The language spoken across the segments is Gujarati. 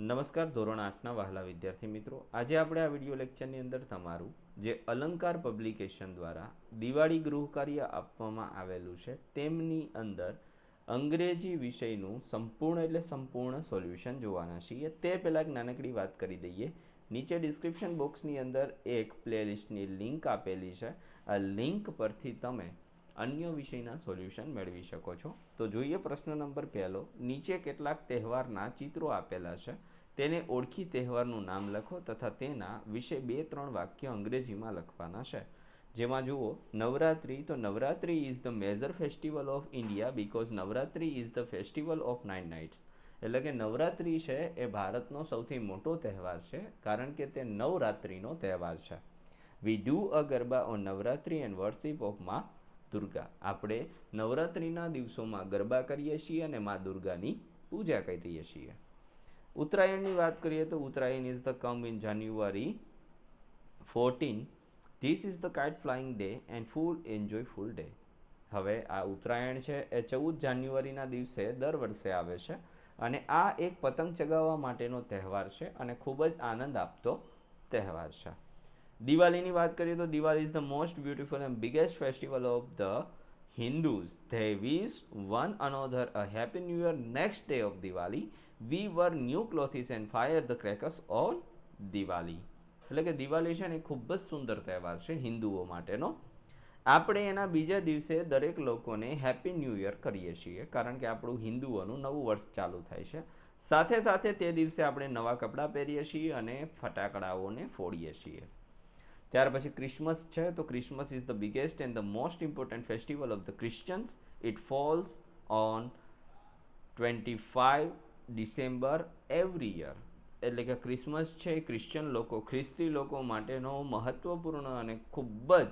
નમસ્કાર, ધોરણ આઠના વહાલા વિદ્યાર્થી મિત્રો. આજે આપણે આ વીડિયો લેક્ચરની અંદર તમારું, જે અલંકાર પબ્લિકેશન દ્વારા દિવાળી ગૃહ કાર્ય આપવામાં આવેલું છે, તેમની અંદર અંગ્રેજી વિષયનું સંપૂર્ણ એટલે સંપૂર્ણ સોલ્યુશન જોવાના છીએ. તે પહેલાં એક નાનકડી વાત કરી દઈએ. નીચે ડિસ્ક્રિપ્શન બોક્સની અંદર એક પ્લેલિસ્ટની લિંક આપેલી છે. આ લિંક પરથી તમે અન્ય વિષયના સોલ્યુશન મેળવી શકો છો. તો જોઈએ પ્રશ્ન નંબર પહેલો. નીચે કેટલાક તહેવારના ચિત્રો આપેલા છે. તેને ઓળખી તહેવારનું નામ લખો તથા તેના વિશે બે ત્રણ વાક્ય અંગ્રેજીમાં લખવાના છે. જેમાં જુઓ, નવરાત્રિ તો Navratri is the major festival of India because Navratri is the festival of nine nights એટલે કે નવરાત્રિ છે એ ભારતનો સૌથી મોટો તહેવાર છે કારણ કે તે નવરાત્રિનો તહેવાર છે. We do a garba on Navratri and worship ઓફમાં Durga. આપણે નવરાત્રિના દિવસોમાં ગરબા કરીએ છીએ અને મા દુર્ગાની પૂજા કરીએ છીએ. ઉત્તરાયણની વાત કરીએ તો Uttarayan is the come in January fourteen this is the kite flying day and full enjoy full day હવે આ ઉત્તરાયણ છે એ ચૌદ જાન્યુઆરીના દિવસે દર વર્ષે આવે છે અને આ એક પતંગ ચગાવવા માટેનો તહેવાર છે અને ખૂબ જ આનંદ આપતો તહેવાર છે. દિવાળીની વાત કરીએ તો Diwali is the most beautiful and biggest festival of the Hindus they wish one another a happy new year next day of Diwali we wear new clothes and fire the crackers on Diwali એટલે કે દિવાળી છે ને ખૂબ જ સુંદર તહેવાર છે હિન્દુઓ માટેનો. આપણે એના બીજા દિવસે દરેક લોકોને હેપી ન્યૂ યર કરીએ છીએ, કારણ કે આપણું હિન્દુઓનું નવું વર્ષ ચાલુ થાય છે. સાથે સાથે તે દિવસે આપણે નવા કપડાં પહેરીએ છીએ અને ફટાકડાઓને ફોડીએ છીએ. ત્યાર પછી ક્રિસમસ છે, તો Christmas is the biggest and the most important festival of the Christians it falls on twenty five December every year એટલે કે ક્રિસમસ છે, એ ક્રિશ્ચન લોકો, ખ્રિસ્તી લોકો માટેનો મહત્વપૂર્ણ અને ખૂબ જ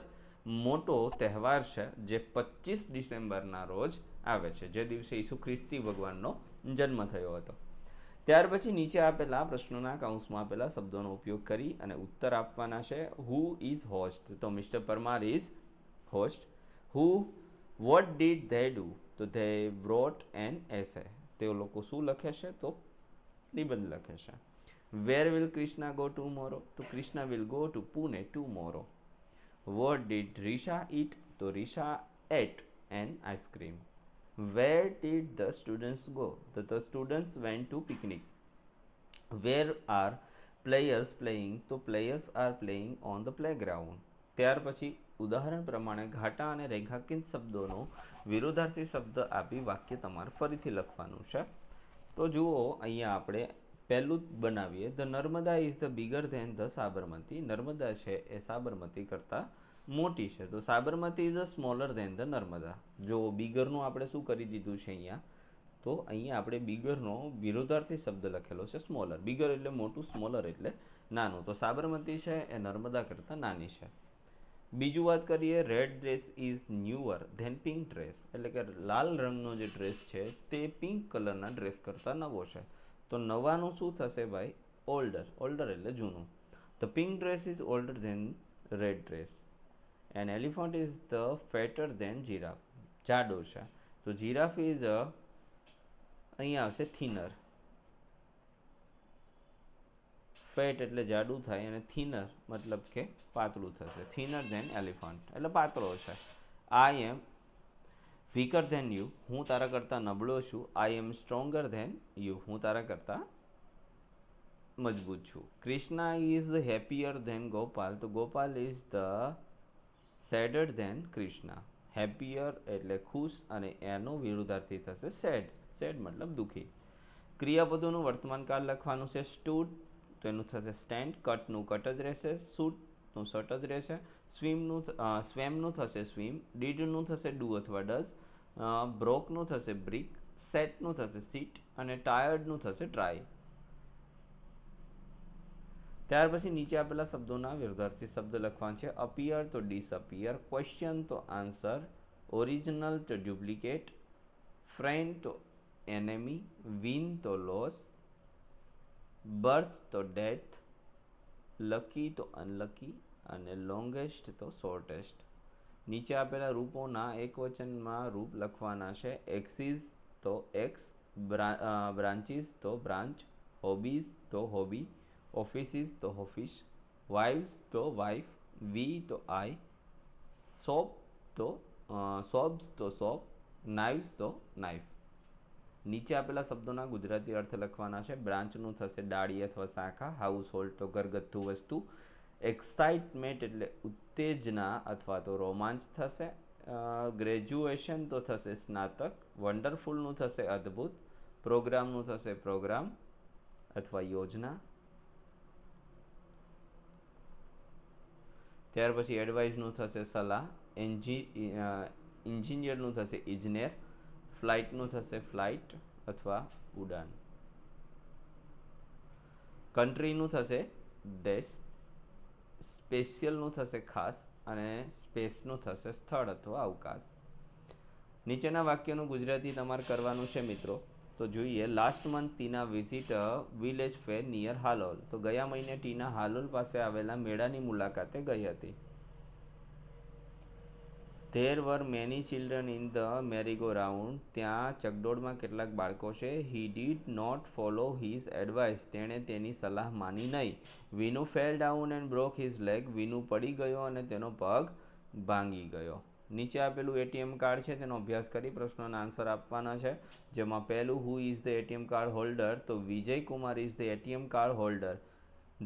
મોટો તહેવાર છે, જે પચીસ ડિસેમ્બરના રોજ આવે છે. જે દિવસે ઈસુ ખ્રિસ્તી ભગવાનનો જન્મ થયો હતો. ત્યાર પછી નીચે આપેલા પ્રશ્નોના કાઉન્સમાં આપેલા શબ્દોનો ઉપયોગ કરી અને ઉત્તર આપવાના છે. હુ ઇઝ હોસ્ટ તો mister Parmar is host who what did they do તો ધે વ્રોટ એન એસે તેઓ લોકો શું લખે છે? તો નિબંધ લખે છે. Where will Krishna go tomorrow તો Krishna will go to Pune tomorrow what did Risha eat તો Risha ate an ice cream did the students go the, the students went to picnic where are players playing તો players are playing on the playground ત્યાર પછી ઉદાહરણ પ્રમાણે ઘાટા અને રેખાંકિત શબ્દોનો વિરોધાર્થી શબ્દ આપી વાક્ય તમારે ફરીથી લખવાનું છે તો જુઓ અહીંયા આપણે પહેલું બનાવીએ the Narmada is the bigger than the Sabarmati Narmada છે એ સાબરમતી કરતાં મોટી છે. તો Sabarmati is a smaller than the Narmada. જો બિગરનું આપણે શું કરી દીધું છે અહીંયા? તો અહીંયા આપણે બિગરનો વિરોધાર્થી શબ્દ લખેલો છે સ્મોલર બિગર એટલે મોટું સ્મોલર એટલે નાનું. તો સાબરમતી છે એ નર્મદા કરતાં નાની છે. બીજું વાત કરીએ red dress is newer than pink dress એટલે કે લાલ રંગનો જે ડ્રેસ છે તે પિંક કલરના ડ્રેસ કરતાં નવો છે. તો નવાનું શું થશે ભાઈ? ઓલ્ડર ઓલ્ડર એટલે જૂનું. The pink dress is older than red dress and elephant is the fatter than giraffe જાડો છે. તો જીરાફ ઇઝ અ અહીંયા આવશે થિનર ફેટ એટલે જાડું થાય અને થિનર મતલબ કે પાતળું થશે. થિનર ધેન એલિફન્ટ એટલે પાતળો છે. I am weaker than you હું તારા કરતાં નબળો છું. I am stronger than you હું તારા કરતાં મજબૂત છું. Krishna is happier than Gopal તો Gopal is the sadder than Krishna happier એટલે ખુશ અને એનો વિરુદ્ધાર્થી થશે સેડ સેડ મતલબ દુઃખી. ક્રિયાપદોનું વર્તમાન કાળ લખવાનું છે સ્ટૂડ તો એનું થશે સ્ટેન્ડ કટનું કટ જ રહેશે. સૂટનું શટ જ રહેશે. સ્વિમનું સ્વેમનું થશે સ્વિમ ડીડનું થશે ડુ અથવા ડઝ બ્રોકનું થશે બ્રિક સેટનું થશે સીટ અને ટાયર્ડનું થશે ટ્રાય ત્યાર પછી નીચે આપેલા શબ્દોના વિરુદ્ધાર્થી શબ્દ લખવાના છે. અપિયર તો ડિસઅપિયર ક્વેશ્ચન તો આન્સર ઓરિજિનલ તો ડુપ્લિકેટ ફ્રેન્ડ તો એનેમી વિન તો લોસ બર્થ તો ડેથ લકી તો અનલકી અને લોંગેસ્ટ તો શોર્ટેસ્ટ નીચે આપેલા રૂપોના એકવચનમાં રૂપ લખવાના છે. એક્સિસ તો એક્સ બ્રાન્ચીસ તો બ્રાન્ચ હોબીઝ તો હોબી ઓફિસીસ તો ઓફિસ, વાઇવ્સ તો વાઇફ, વી તો આઈ સોપ તો સોબ્સ તો સોપ નાઇવ્સ તો નાઇફ. નીચે આપેલા શબ્દોના ગુજરાતી અર્થ લખવાના છે, બ્રાન્ચનું થશે ડાળી અથવા શાખા હાઉસ હોલ્ડ તો ઘરગથ્થુ વસ્તુ એક્સાઇટમેન્ટ એટલે ઉત્તેજના અથવા તો રોમાંચ થશે ગ્રેજ્યુએશન તો થશે સ્નાતક વન્ડરફુલનું થશે અદ્ભુત, પ્રોગ્રામનું થશે પ્રોગ્રામ અથવા યોજના ત્યાર પછી એડવાઇઝનું થશે સલાહ, એન્જી ઇન્જિનિયરનું થશે ઇજનેર, ફ્લાઇટનું થશે ફ્લાઇટ અથવા ઉડાન. કન્ટ્રીનું થશે દેશ, સ્પેશિયલનું થશે ખાસ અને સ્પેસનું થશે સ્થળ અથવા અવકાશ. નીચેના વાક્યનું ગુજરાતી તમારે કરવાનું છે મિત્રો. તો જોઈએ last month Tina visit village fair near Halol. તો ગયા મહિને ટીના હાલોલ પાસે આવેલા મેળાની મુલાકાતે ગઈ હતી. There were many children in the merry go round ત્યાં ચકડોળમાં કેટલાક બાળકો છે. He did not follow his advice તેણે તેની સલાહ માની નહીં. Vinu fell down and broke his leg Vinu પડી ગયો અને તેનો પગ ભાંગી ગયો. નીચે આપેલું એટીએમ કાર્ડ છે, તેનો અભ્યાસ કરી પ્રશ્નોના આન્સર આપવાના છે. જેમાં પહેલું who is the ATM card holder તો Vijay Kumar is the ATM card holder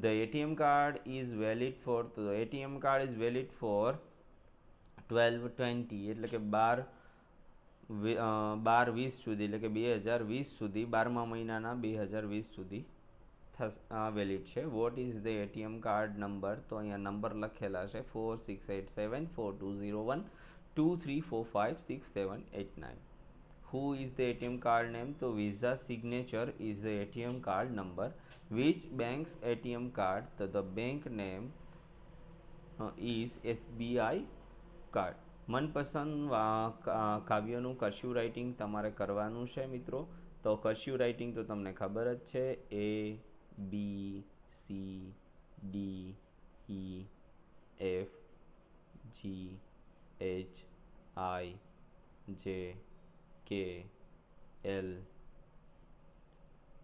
the ATM card is valid for તો ATM card is valid for twelve twenty એટલે કે બાર બાર વીસ સુધી, એટલે કે બે હજાર વીસ સુધી, બારમા મહિનાના બે હજાર વીસ સુધી વેલિડ છે. What is the ATM card number તો અહીંયા નંબર લખેલા છે four six eight seven four two zero one two three four five six seven eight nine who is the ATM card name તો visa signature is the ATM card number which bank's ATM card તો the bank name uh, is SBI card મનપસંદ કાવ્યનું કર્સ્યુ રાઇટિંગ તમારે કરવાનું છે મિત્રો તો કર્સ્યુ રાઇટિંગ તો તમને ખબર જ છે A B C D E F G H I J K L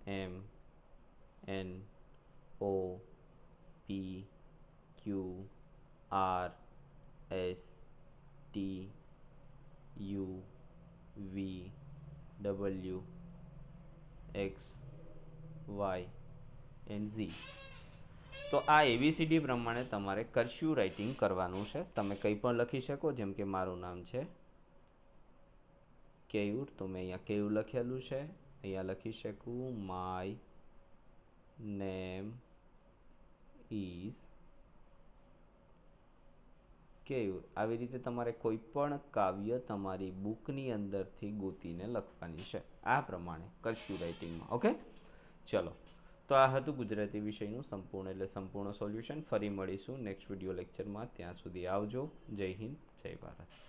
M N O P Q R S T U V W X Y and Z. તો આ એબીસીડી પ્રમાણે તમારે કર્સ્યુ રાઇટિંગ કરવાનું છે. તમે કંઈ પણ લખી શકો, જેમ કે મારું નામ છે કેયુર, તો મેં અહીંયા કેયુર લખેલું છે. અહીંયા લખી શકું માય નેમ ઇઝ કેયુર. આવી રીતે તમારે કોઈ પણ કાવ્ય તમારી બુકની અંદરથી ગોતીને લખવાની છે. આ પ્રમાણે કરશ્યુ રાઇટિંગમાં ઓકે? ચલો. તો આ હતું ગુજરાતી વિષયનું સંપૂર્ણ એટલે સંપૂર્ણ સોલ્યુશન ફરી મળીશું નેક્સ્ટ વીડિયો લેક્ચરમાં ત્યાં સુધી આવજો. જય હિન્દ, જય ભારત.